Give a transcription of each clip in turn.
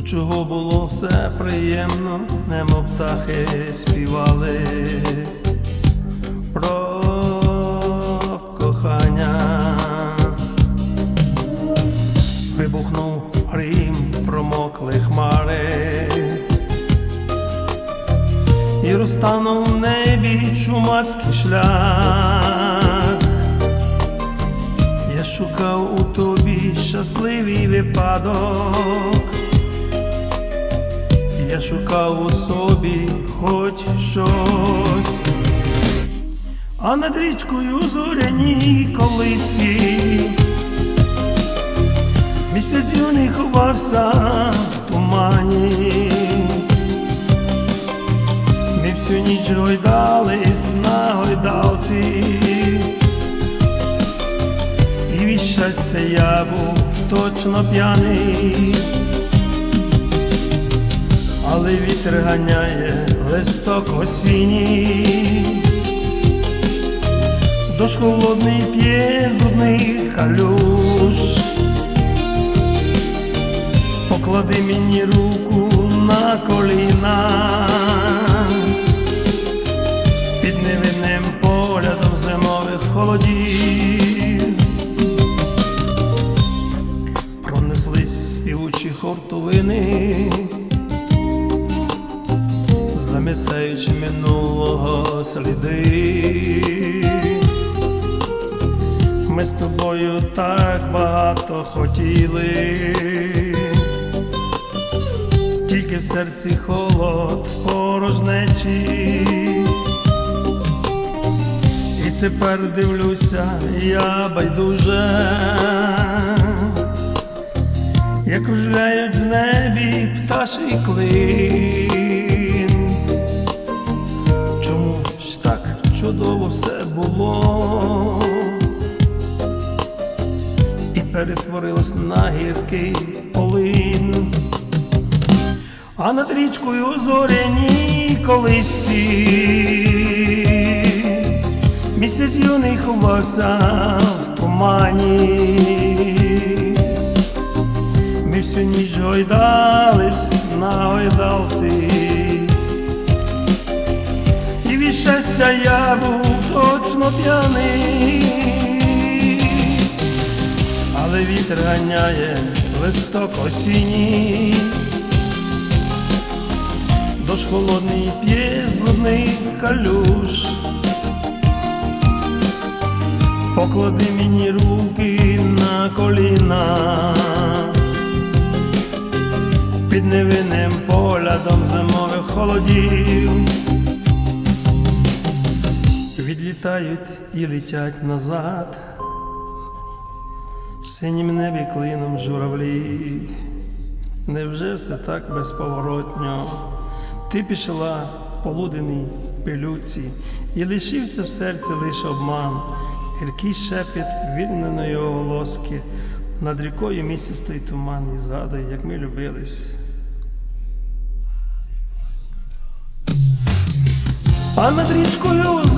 До чого було все приємно, немо птахи співали про кохання. Вибухнув грім, промокли хмари. І розтанув в небі чумацький шлях. Я шукав у тобі щасливий випадок. Шукав у собі хоч щось, а над річкою зоряні колисі. Місяць юний ховався в тумані. Ми всю ніч гойдались на гойдалці, і від щастя я був точно п'яний, але вітер ганяє листок осінній, дощ холодний п'є брудних калюш. Поклади мені руку на коліна під невинним поглядом зимових холодів. Пронеслись співучі хортовини, замітаючи минулого сліди. Ми з тобою так багато хотіли, тільки в серці холод порожнечі. І тепер дивлюся, я байдуже, як кружляють в небі пташий клин. Було? І перетворилось на гіркий полин, а над річкою зоряні колисі. Місяць юний ховався в тумані, ми всю ніч гойдались на гойдалці, щастя я був точно п'яний, але вітер ганяє листок осінній, дощ холодний п'є з брудних калюш. Поклади мені руки на коліна під невинним поглядом зимових холодів. Відлітають і летять назад, в синім небі клином журавлі. Невже все так безповоротньо? Ти пішла полуденій пилюці, і лишився в серці лише обман, гіркий шепіт вільненої оголоски, над рікою місяць стоїть туман, і згадай, як ми любились. А над річкою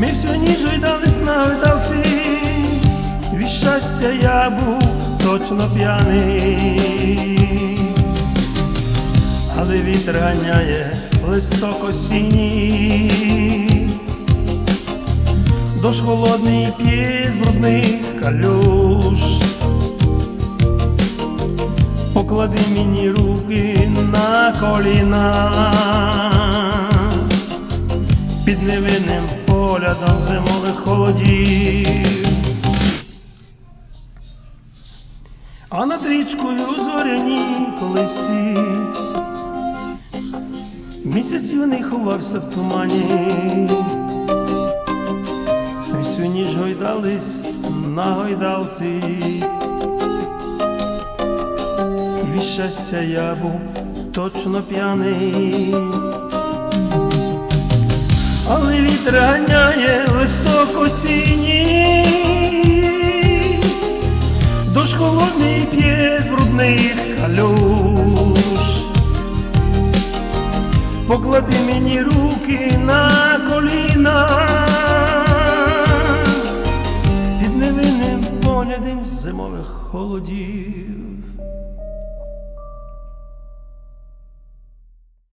Ми всю ніч гойдались на гойдалці, від щастя я був точно п'яний, але вітер ганяє листок осінній, дощ холодний п'є з брудних калюш. Поклади мені руки на коліна. Під невинним поглядом зимових холодів. А над річкою зоряні колесі Місяць юний ховався в тумані, всю ніж гойдались на гойдалці, від щастя я був точно п'яний, але вітер ганяє листок осінній, дощ холодний п'є з брудних калюш. Поклади мені руки на коліна